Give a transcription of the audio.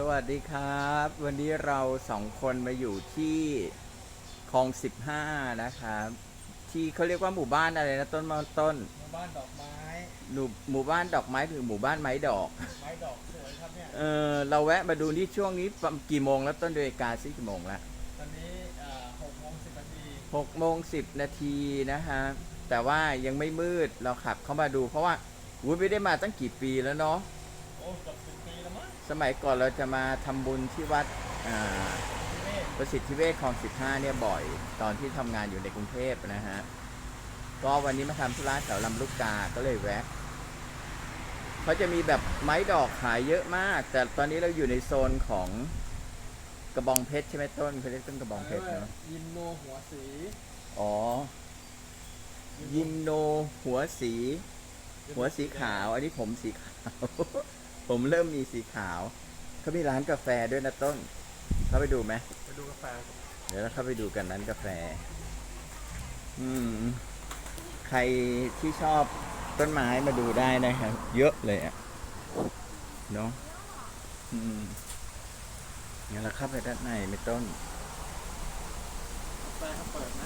สวัสดีครับ วันนี้เราสองคนมาอยู่ที่คลองสิบห้านะครับ ที่เขาเรียกว่าหมู่บ้านอะไรนะต้นมะต้น หมู่บ้านดอกไม้หมู่หมู่บ้านดอกไม้หรือหมู่บ้านไม้ดอก ไม้ดอกสวยครับเนี่ย เออเราแวะมาดูนี่ช่วงนี้ประมาณกี่โมงแล้วต้นเดือนกาซิกี่โมงแล้วตอนนี้หกโมงสิบนาที หกโมงสิบนาทีนะฮะแต่ว่ายังไม่มืดเราขับเข้ามาดูเพราะว่าอุ้ยไม่ได้มาตั้งกี่ปีแล้วเนาะ สมัยก่อนเราจะมาทำบุญที่วัดอ่าพี่เมฆประสิทธิเวชคลอง15เนี่ยบ่อย ตอนที่ทำงานอยู่ในกรุงเทพนะฮะ ก็วันนี้มาทำธุระแถวลำลูกกา ก็เลยแวะเขาจะมีแบบไม้ดอกขายเยอะมาก แต่ตอนนี้เราอยู่ในโซนของกระบองเพชรใช่ไหมต้นเขาเรียกต้นกระบองเพชรเนาะยินโนหัวสี อ๋อ ยิมโนหัวสี หัวสีขาว อันนี้ผมสีขาว ผมเริ่มมีสีขาว เขามีร้านกาแฟด้วยนะต้น เข้าไปดูไหมไปดูกาแฟ เดี๋ยวเราเข้าไปดูกันร้านกาแฟ อืม ใครที่ชอบต้นไม้มาดูได้นะครับ เยอะเลยอะเนาะอืมงั้นเราเข้าไปด้านในไม่ต้น กาแฟเขาเปิดหน้า